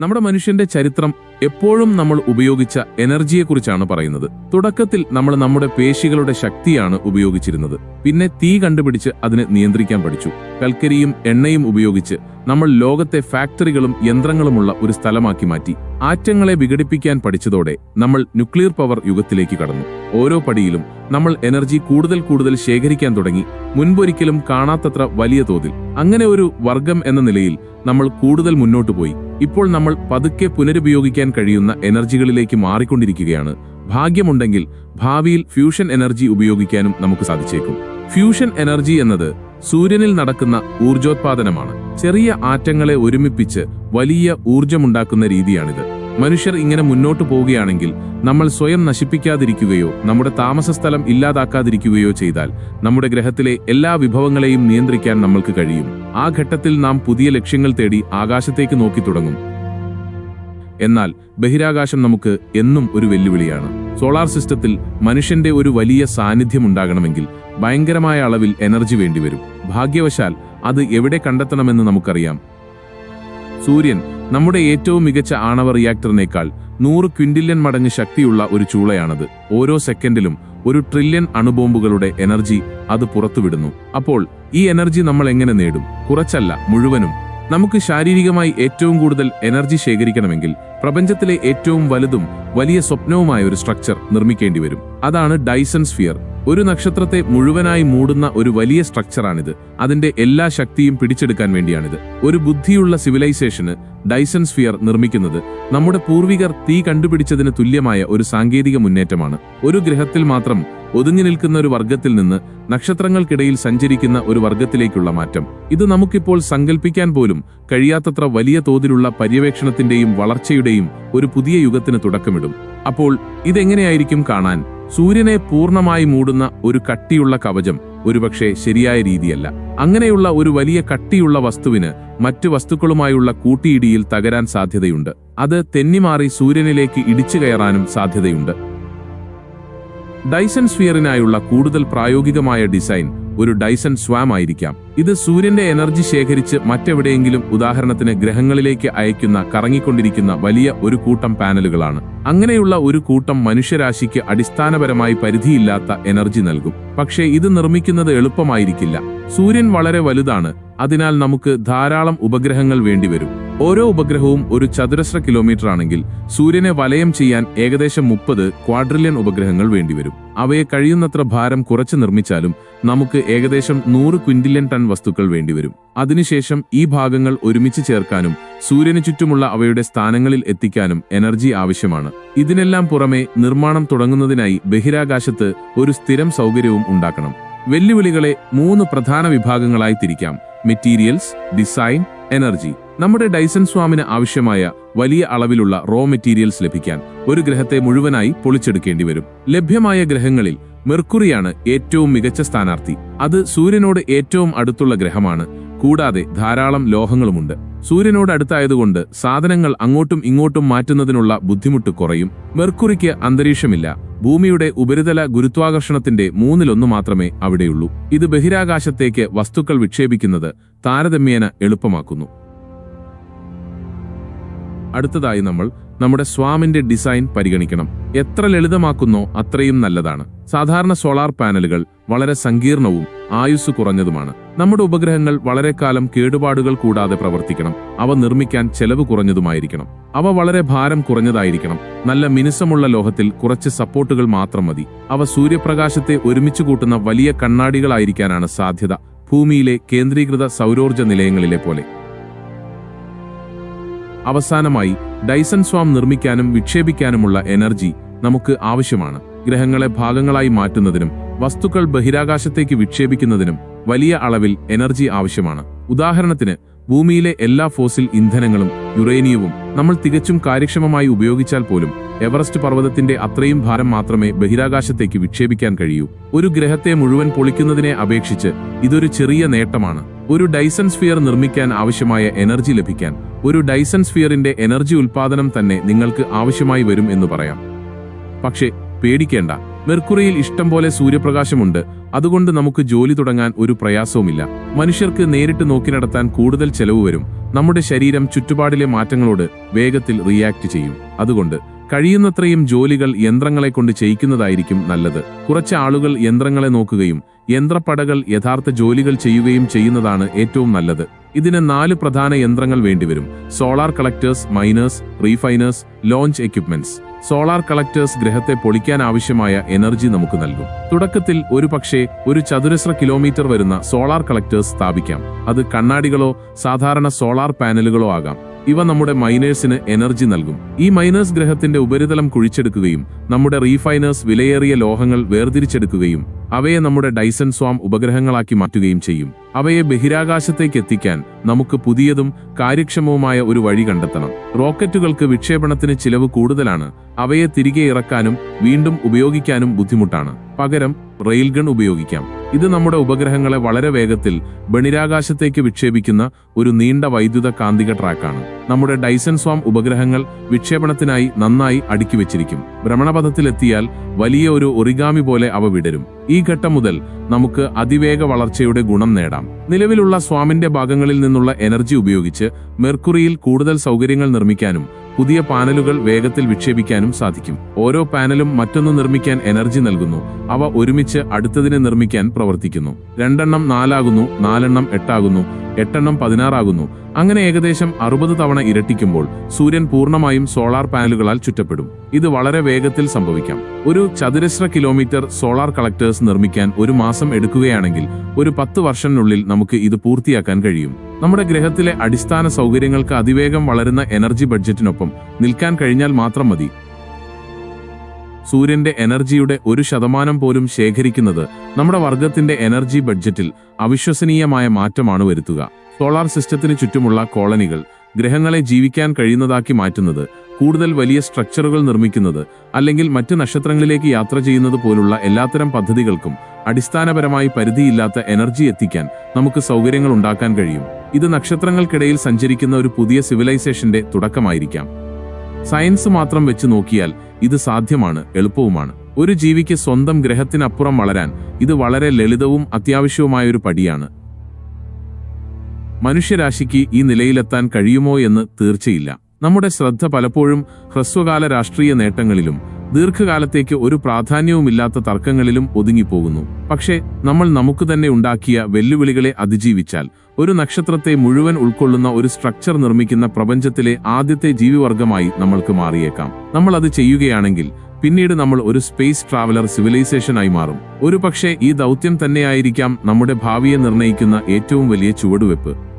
നമ്മുടെ മനുഷ്യന്റെ ചരിത്രം എപ്പോഴും നമ്മൾ ഉപയോഗിച്ച എനർജിയെക്കുറിച്ചാണ് പറയുന്നത്. തുടക്കത്തിൽ നമ്മൾ നമ്മുടെ പേശികളുടെ ശക്തിയാണ് ഉപയോഗിച്ചിരുന്നത്. പിന്നെ തീ കണ്ടുപിടിച്ച് അതിനെ നിയന്ത്രിക്കാൻ പഠിച്ചു. കൽക്കരിയും എണ്ണയും ഉപയോഗിച്ച് നമ്മൾ ലോകത്തെ ഫാക്ടറികളും യന്ത്രങ്ങളുമുള്ള ഒരു സ്ഥലമാക്കി മാറ്റി. ആറ്റങ്ങളെ വിഘടിപ്പിക്കാൻ പഠിച്ചതോടെ നമ്മൾ ന്യൂക്ലിയർ പവർ യുഗത്തിലേക്ക് കടന്നു. ഓരോ പടിയിലും നമ്മൾ എനർജി കൂടുതൽ കൂടുതൽ ശേഖരിക്കാൻ തുടങ്ങി. മുൻപൊരിക്കലും കാണാത്തത്ര വലിയ തോതിൽ. അങ്ങനെ ഒരു വർഗം എന്ന നിലയിൽ നമ്മൾ കൂടുതൽ മുന്നോട്ടു പോയി. ഇപ്പോൾ നമ്മൾ പതുക്കെ പുനരുപയോഗിക്കാൻ കഴിയുന്ന എനർജികളിലേക്ക് മാറിക്കൊണ്ടിരിക്കുകയാണ്. ഭാഗ്യമുണ്ടെങ്കിൽ ഭാവിയിൽ ഫ്യൂഷൻ എനർജി ഉപയോഗിക്കാനും നമുക്ക് സാധിച്ചേക്കും. ഫ്യൂഷൻ എനർജി എന്നത് സൂര്യനിൽ നടക്കുന്ന ഊർജോത്പാദനമാണ്. ചെറിയ ആറ്റങ്ങളെ ഒരുമിപ്പിച്ച് വലിയ ഊർജമുണ്ടാക്കുന്ന രീതിയാണിത്. മനുഷ്യർ ഇങ്ങനെ മുന്നോട്ടു പോവുകയാണെങ്കിൽ നമ്മൾ സ്വയം നശിപ്പിക്കാതിരിക്കുകയോ നമ്മുടെ താമസസ്ഥലം ഇല്ലാതാക്കാതിരിക്കുകയോ ചെയ്താൽ നമ്മുടെ ഗ്രഹത്തിലെ എല്ലാ വിഭവങ്ങളെയും നിയന്ത്രിക്കാൻ നമ്മൾക്ക് കഴിയും. ആ ഘട്ടത്തിൽ നാം പുതിയ ലക്ഷ്യങ്ങൾ തേടി ആകാശത്തേക്ക് നോക്കി തുടങ്ങും. എന്നാൽ ബഹിരാകാശം നമുക്ക് എന്നും ഒരു വെല്ലുവിളിയാണ്. സോളാർ സിസ്റ്റത്തിൽ മനുഷ്യന്റെ ഒരു വലിയ സാന്നിധ്യം ഉണ്ടാകണമെങ്കിൽ ഭയങ്കരമായ അളവിൽ എനർജി വേണ്ടിവരും. ഭാഗ്യവശാൽ അത് എവിടെ കണ്ടെത്തണമെന്ന് നമുക്കറിയാം. സൂര്യൻ നമ്മുടെ ഏറ്റവും മികച്ച ആണവ റിയാക്ടറിനേക്കാൾ നൂറ് ക്വിന്റില്യൺ മടങ്ങ് ശക്തിയുള്ള ഒരു ചൂളയാണത്. ഓരോ സെക്കൻഡിലും ഒരു ട്രില്യൺ അണുബോംബുകളുടെ എനർജി അത് പുറത്തുവിടുന്നു. അപ്പോൾ ഈ എനർജി നമ്മൾ എങ്ങനെ നേടും? കുറച്ചല്ല മുഴുവനും. നമുക്ക് ശാരീരികമായി ഏറ്റവും കൂടുതൽ എനർജി ശേഖരിക്കണമെങ്കിൽ പ്രപഞ്ചത്തിലെ ഏറ്റവും വലുതും വലിയ സ്വപ്നവുമായ ഒരു സ്ട്രക്ചർ നിർമ്മിക്കേണ്ടി വരും. അതാണ് ഡൈസൺ സ്ഫിയർ ഒരു നക്ഷത്രത്തെ മുഴുവനായി മൂടുന്ന ഒരു വലിയ സ്ട്രക്ചറാണിത് അതിന്റെ എല്ലാ ശക്തിയും പിടിച്ചെടുക്കാൻ വേണ്ടിയാണിത്. ഒരു ബുദ്ധിയുള്ള സിവിലൈസേഷന് ഡൈസൺ സ്ഫിയർ നിർമ്മിക്കുന്നത് നമ്മുടെ പൂർവികർ തീ കണ്ടുപിടിച്ചതിന് തുല്യമായ ഒരു സാങ്കേതിക മുന്നേറ്റമാണ്. ഒരു ഗ്രഹത്തിൽ മാത്രം ഒതുങ്ങി നിൽക്കുന്ന ഒരു വർഗത്തിൽ നിന്ന് നക്ഷത്രങ്ങൾക്കിടയിൽ സഞ്ചരിക്കുന്ന ഒരു വർഗത്തിലേക്കുള്ള മാറ്റം. ഇത് നമുക്കിപ്പോൾ സങ്കല്പിക്കാൻ പോലും കഴിയാത്തത്ര വലിയ തോതിലുള്ള പര്യവേക്ഷണത്തിന്റെയും വളർച്ചയുടെയും ഒരു പുതിയ യുഗത്തിന് തുടക്കമിടും. അപ്പോൾ ഇതെങ്ങനെയായിരിക്കും കാണാൻ? സൂര്യനെ പൂർണമായി മൂടുന്ന ഒരു കട്ടിയുള്ള കവചം ഒരുപക്ഷെ ശരിയായ രീതിയല്ല. അങ്ങനെയുള്ള ഒരു വലിയ കട്ടിയുള്ള വസ്തുവിന് മറ്റു വസ്തുക്കളുമായുള്ള കൂട്ടിയിടിയിൽ തകരാൻ സാധ്യതയുണ്ട്. അത് തെന്നിമാറി സൂര്യനിലേക്ക് ഇടിച്ചു കയറാനും സാധ്യതയുണ്ട്. ഡൈസൺ സ്ഫിയറിനായുള്ള കൂടുതൽ പ്രായോഗികമായ ഡിസൈൻ ഒരു ഡൈസൺ സ്വാം ആയിരിക്കാം. ഇത് സൂര്യന്റെ എനർജി ശേഖരിച്ച് മറ്റെവിടെയെങ്കിലും ഉദാഹരണത്തിന് ഗ്രഹങ്ങളിലേക്ക് അയക്കുന്ന കറങ്ങിക്കൊണ്ടിരിക്കുന്ന വലിയ ഒരു കൂട്ടം പാനലുകളാണ്. അങ്ങനെയുള്ള ഒരു കൂട്ടം മനുഷ്യരാശിക്ക് അടിസ്ഥാനപരമായി പരിധിയില്ലാത്ത എനർജി നൽകും. പക്ഷേ ഇത് നിർമ്മിക്കുന്നത് എളുപ്പമായിരിക്കില്ല. സൂര്യൻ വളരെ വലുതാണ്. അതിനാൽ നമുക്ക് ധാരാളം ഉപഗ്രഹങ്ങൾ വേണ്ടിവരും. ഓരോ ഉപഗ്രഹവും ഒരു ചതുരശ്ര കിലോമീറ്റർ ആണെങ്കിൽ സൂര്യനെ വലയം ചെയ്യാൻ ഏകദേശം മുപ്പത് ക്വാഡ്രില്യൺ ഉപഗ്രഹങ്ങൾ വേണ്ടിവരും. അവയെ കഴിയുന്നത്ര ഭാരം കുറച്ച് നിർമ്മിച്ചാലും നമുക്ക് ഏകദേശം നൂറ് ക്വിന്റില്യൺ ടൺ വസ്തുക്കൾ വേണ്ടിവരും. അതിനുശേഷം ഈ ഭാഗങ്ങൾ ഒരുമിച്ച് ചേർക്കാനും സൂര്യന് ചുറ്റുമുള്ള അവയുടെ സ്ഥാനങ്ങളിൽ എത്തിക്കാനും എനർജി ആവശ്യമാണ്. ഇതിനെല്ലാം പുറമെ നിർമ്മാണം തുടങ്ങുന്നതിനായി ബഹിരാകാശത്ത് ഒരു സ്ഥിരം സൗകര്യവും ഉണ്ടാക്കണം. വെല്ലുവിളികളെ മൂന്ന് പ്രധാന വിഭാഗങ്ങളായി തിരിക്കാം. മെറ്റീരിയൽസ് ഡിസൈൻ എനർജി നമ്മുടെ ഡൈസൺ സ്വാമിന് ആവശ്യമായ വലിയ അളവിലുള്ള റോ മെറ്റീരിയൽസ് ലഭിക്കാൻ ഒരു ഗ്രഹത്തെ മുഴുവനായി പൊളിച്ചെടുക്കേണ്ടി വരും. ലഭ്യമായ ഗ്രഹങ്ങളിൽ മെർക്കുറിയാണ് ഏറ്റവും മികച്ച സ്ഥാനാർത്ഥി. അത് സൂര്യനോട് ഏറ്റവും അടുത്തുള്ള ഗ്രഹമാണ്. കൂടാതെ ധാരാളം ലോഹങ്ങളുമുണ്ട്. സൂര്യനോട് അടുത്തായതുകൊണ്ട് സാധനങ്ങൾ അങ്ങോട്ടും ഇങ്ങോട്ടും മാറ്റുന്നതിനുള്ള ബുദ്ധിമുട്ട് കുറയും. മെർക്കുറിക്ക് അന്തരീക്ഷമില്ല. ഭൂമിയുടെ ഉപരിതല ഗുരുത്വാകർഷണത്തിന്റെ മൂന്നിലൊന്നു മാത്രമേ അവിടെയുള്ളൂ. ഇത് ബഹിരാകാശത്തേക്ക് വസ്തുക്കൾ വിക്ഷേപിക്കുന്നത് താരതമ്യേന എളുപ്പമാക്കുന്നു. അടുത്തതായി നമ്മൾ നമ്മുടെ സ്വാമിന്റെ ഡിസൈൻ പരിഗണിക്കണം. എത്ര ലളിതമാക്കുന്നോ അത്രയും നല്ലതാണ്. സാധാരണ സോളാർ പാനലുകൾ വളരെ സങ്കീർണവും ആയുസ് കുറഞ്ഞതുമാണ്. നമ്മുടെ ഉപഗ്രഹങ്ങൾ വളരെ കാലം കേടുപാടുകൾ കൂടാതെ പ്രവർത്തിക്കണം. അവ നിർമ്മിക്കാൻ ചെലവ് കുറഞ്ഞതുമായിരിക്കണം. അവ വളരെ ഭാരം കുറഞ്ഞതായിരിക്കണം. നല്ല മിനുസമുള്ള ലോഹത്തിൽ കുറച്ച് സപ്പോർട്ടുകൾ മാത്രം മതി. അവ സൂര്യപ്രകാശത്തെ ഒരുമിച്ച് കൂട്ടുന്ന വലിയ കണ്ണാടികളായിരിക്കാനാണ് സാധ്യത. ഭൂമിയിലെ കേന്ദ്രീകൃത സൗരോർജ നിലയങ്ങളിലെ പോലെ. അവസാനമായി ഡൈസൺ സ്വാം നിർമ്മിക്കാനും വിക്ഷേപിക്കാനുമുള്ള എനർജി നമുക്ക് ആവശ്യമാണ്. ഗ്രഹങ്ങളെ ഭാഗങ്ങളായി മാറ്റുന്നതിനും വസ്തുക്കൾ ബഹിരാകാശത്തേക്ക് വിക്ഷേപിക്കുന്നതിനും വലിയ അളവിൽ എനർജി ആവശ്യമാണ്. ഉദാഹരണത്തിന് ഭൂമിയിലെ എല്ലാ ഫോസിൽ ഇന്ധനങ്ങളും യുറേനിയവും നമ്മൾ തികച്ചും കാര്യക്ഷമമായി ഉപയോഗിച്ചാൽ പോലും എവറസ്റ്റ് പർവതത്തിന്റെ അത്രയും ഭാരം മാത്രമേ ബഹിരാകാശത്തേക്ക് വിക്ഷേപിക്കാൻ കഴിയൂ. ഒരു ഗ്രഹത്തെ മുഴുവൻ പൊളിക്കുന്നതിനെ അപേക്ഷിച്ച് ഇതൊരു ചെറിയ നേട്ടമാണ്. ഒരു ഡൈസൺ സ്ഫിയർ നിർമ്മിക്കാൻ ആവശ്യമായ എനർജി ലഭിക്കാൻ ഒരു ഡൈസൺ സ്ഫിയറിന്റെ എനർജി ഉൽപാദനം തന്നെ നിങ്ങൾക്ക് ആവശ്യമായി വരും എന്ന് പറയാം. പക്ഷേ പേടിക്കേണ്ട. മെർക്കുറിയിൽ ഇഷ്ടം പോലെ സൂര്യപ്രകാശമുണ്ട്. അതുകൊണ്ട് നമുക്ക് ജോലി തുടങ്ങാൻ ഒരു പ്രയാസവുമില്ല. മനുഷ്യർക്ക് നേരിട്ട് നോക്കി നടത്താൻ കൂടുതൽ ചെലവ് വരും. നമ്മുടെ ശരീരം ചുറ്റുപാടിലെ മാറ്റങ്ങളോട് വേഗത്തിൽ റിയാക്ട് ചെയ്യും. അതുകൊണ്ട് കഴിയുന്നത്രയും ജോലികൾ യന്ത്രങ്ങളെ കൊണ്ട് ചെയ്യിക്കുന്നതായിരിക്കും നല്ലത്. കുറച്ച് ആളുകൾ യന്ത്രങ്ങളെ നോക്കുകയും യന്ത്രപ്പടകൾ യഥാർത്ഥ ജോലികൾ ചെയ്യുകയും ചെയ്യുന്നതാണ് ഏറ്റവും നല്ലത്. ഇതിന് നാല് പ്രധാന യന്ത്രങ്ങൾ വേണ്ടിവരും. Solar collectors miners refiners launch equipments. Solar collectors ഗ്രഹത്തെ പൊളിക്കാൻ ആവശ്യമായ എനർജി നമുക്ക് നൽകും. തുടക്കത്തിൽ ഒരു പക്ഷേ ഒരു ചതുരശ്ര കിലോമീറ്റർ വരുന്ന സോളാർ കളക്ടേഴ്സ് സ്ഥാപിക്കാം. അത് കണ്ണാടികളോ സാധാരണ സോളാർ പാനലുകളോ ആകാം. ഇവ നമ്മുടെ മൈനേഴ്സിന് എനർജി നൽകും. ഈ മൈനേഴ്സ് ഗ്രഹത്തിന്റെ ഉപരിതലം കുഴിച്ചെടുക്കുകയും നമ്മുടെ റീഫൈനേഴ്സ് വിലയേറിയ ലോഹങ്ങൾ വേർതിരിച്ചെടുക്കുകയും അവയെ നമ്മുടെ ഡൈസൺ സ്വാം ഉപഗ്രഹങ്ങളാക്കി മാറ്റുകയും ചെയ്യും. അവയെ ബഹിരാകാശത്തേക്ക് എത്തിക്കാൻ നമുക്ക് പുതിയതും കാര്യക്ഷമവുമായ ഒരു വഴി കണ്ടെത്തണം. റോക്കറ്റുകൾക്ക് വിക്ഷേപണത്തിന് ചിലവ് കൂടുതലാണ്. അവയെ തിരികെ ഇറക്കാനും വീണ്ടും ഉപയോഗിക്കാനും ബുദ്ധിമുട്ടാണ്. പകരം റെയിൽഗൺ ഉപയോഗിക്കാം. ഇത് നമ്മുടെ ഉപഗ്രഹങ്ങളെ വളരെ വേഗത്തിൽ ബണിരാകാശത്തേക്ക് വിക്ഷേപിക്കുന്ന ഒരു നീണ്ട വൈദ്യുത കാന്തിക ട്രാക്കാണ്. നമ്മുടെ ഡൈസൺ സ്വാം ഉപഗ്രഹങ്ങൾ വിക്ഷേപണത്തിനായി നന്നായി അടുക്കി വെച്ചിരിക്കും. ഭ്രമണപഥത്തിലെത്തിയാൽ വലിയ ഒരു ഒറിഗാമി പോലെ അവ വിടരും. ഈ ഘട്ടം മുതൽ നമുക്ക് അതിവേഗ വളർച്ചയുടെ ഗുണം നേടാം. നിലവിലുള്ള സ്വാമിന്റെ ഭാഗങ്ങളിൽ നിന്നുള്ള എനർജി ഉപയോഗിച്ച് മെർക്കുറിയിൽ കൂടുതൽ സൗകര്യങ്ങൾ നിർമ്മിക്കാനും പുതിയ പാനലുകൾ വേഗത്തിൽ വിക്ഷേപിക്കാനും സാധിക്കും. ഓരോ പാനലും മറ്റൊന്ന് നിർമ്മിക്കാൻ എനർജി നൽകുന്നു. അവ ഒരുമിച്ച് അടുത്തതിനെ നിർമ്മിക്കാൻ പ്രവർത്തിക്കുന്നു. രണ്ടെണ്ണം നാലാകുന്നു നാലെണ്ണം എട്ടാകുന്നു എട്ടെണ്ണം പതിനാറാകുന്നു. അങ്ങനെ ഏകദേശം അറുപത് തവണ ഇരട്ടിക്കുമ്പോൾ സൂര്യൻ പൂർണമായും സോളാർ പാനലുകളാൽ ചുറ്റപ്പെടും. ഇത് വളരെ വേഗത്തിൽ സംഭവിക്കാം. ഒരു ചതുരശ്ര കിലോമീറ്റർ സോളാർ കളക്ടേഴ്സ് നിർമ്മിക്കാൻ ഒരു മാസം എടുക്കുകയാണെങ്കിൽ ഒരു പത്ത് വർഷത്തിനുള്ളിൽ നമുക്ക് ഇത് പൂർത്തിയാക്കാൻ കഴിയും. നമ്മുടെ ഗ്രഹത്തിലെ അടിസ്ഥാന സൗകര്യങ്ങൾക്ക് അതിവേഗം വളരുന്ന എനർജി ബഡ്ജറ്റിനൊപ്പം നിൽക്കാൻ കഴിഞ്ഞാൽ മാത്രം മതി. സൂര്യന്റെ എനർജിയുടെ ഒരു ശതമാനം പോലും ശേഖരിക്കുന്നത് നമ്മുടെ വർഗത്തിന്റെ എനർജി ബഡ്ജറ്റിൽ അവിശ്വസനീയമായ മാറ്റമാണ് വരുത്തുക. സോളാർ സിസ്റ്റത്തിന് ചുറ്റുമുള്ള കോളനികൾ ഗ്രഹങ്ങളെ ജീവിക്കാൻ കഴിയുന്നതാക്കി മാറ്റുന്നത് കൂടുതൽ വലിയ സ്ട്രക്ചറുകൾ നിർമ്മിക്കുന്നത് അല്ലെങ്കിൽ മറ്റ് നക്ഷത്രങ്ങളിലേക്ക് യാത്ര ചെയ്യുന്നത് പോലുള്ള എല്ലാത്തരം പദ്ധതികൾക്കും അടിസ്ഥാനപരമായി പരിധിയില്ലാത്ത എനർജി എത്തിക്കാൻ നമുക്ക് സൗകര്യങ്ങൾ ഉണ്ടാക്കാൻ കഴിയും. ഇത് നക്ഷത്രങ്ങൾക്കിടയിൽ സഞ്ചരിക്കുന്ന ഒരു പുതിയ സിവിലൈസേഷന്റെ തുടക്കമായിരിക്കാം. സയൻസ് മാത്രം വെച്ച് നോക്കിയാൽ ഇത് സാധ്യമാണ് എളുപ്പവുമാണ്. ഒരു ജീവിക്ക് സ്വന്തം ഗ്രഹത്തിനപ്പുറം വളരാൻ ഇത് വളരെ ലളിതവും അത്യാവശ്യവുമായ ഒരു പടിയാണ്. മനുഷ്യരാശിക്ക് ഈ നിലയിലെത്താൻ കഴിയുമോ എന്ന് തീർച്ചയില്ല. നമ്മുടെ ശ്രദ്ധ പലപ്പോഴും ഹ്രസ്വകാല രാഷ്ട്രീയ നേട്ടങ്ങളിലും ദീർഘകാലത്തേക്ക് ഒരു പ്രാധാന്യവുമില്ലാത്ത തർക്കങ്ങളിലും ഒതുങ്ങിപ്പോകുന്നു. പക്ഷേ നമ്മൾ നമുക്ക് തന്നെ ഉണ്ടാക്കിയ വെല്ലുവിളികളെ അതിജീവിച്ചാൽ ഒരു നക്ഷത്രത്തെ മുഴുവൻ ഉൾക്കൊള്ളുന്ന ഒരു സ്ട്രക്ചർ നിർമ്മിക്കുന്ന പ്രപഞ്ചത്തിലെ ആദ്യത്തെ ജീവിവർഗമായി നമ്മൾക്ക് മാറിയേക്കാം. നമ്മൾ അത് ചെയ്യുകയാണെങ്കിൽ പിന്നീട് നമ്മൾ ഒരു സ്പേസ് ട്രാവലർ സിവിലൈസേഷനായി മാറും. ഒരു പക്ഷേ ഈ ദൗത്യം തന്നെയായിരിക്കാം നമ്മുടെ ഭാവിയെ നിർണയിക്കുന്ന ഏറ്റവും വലിയ ചുവടുവെപ്പ്.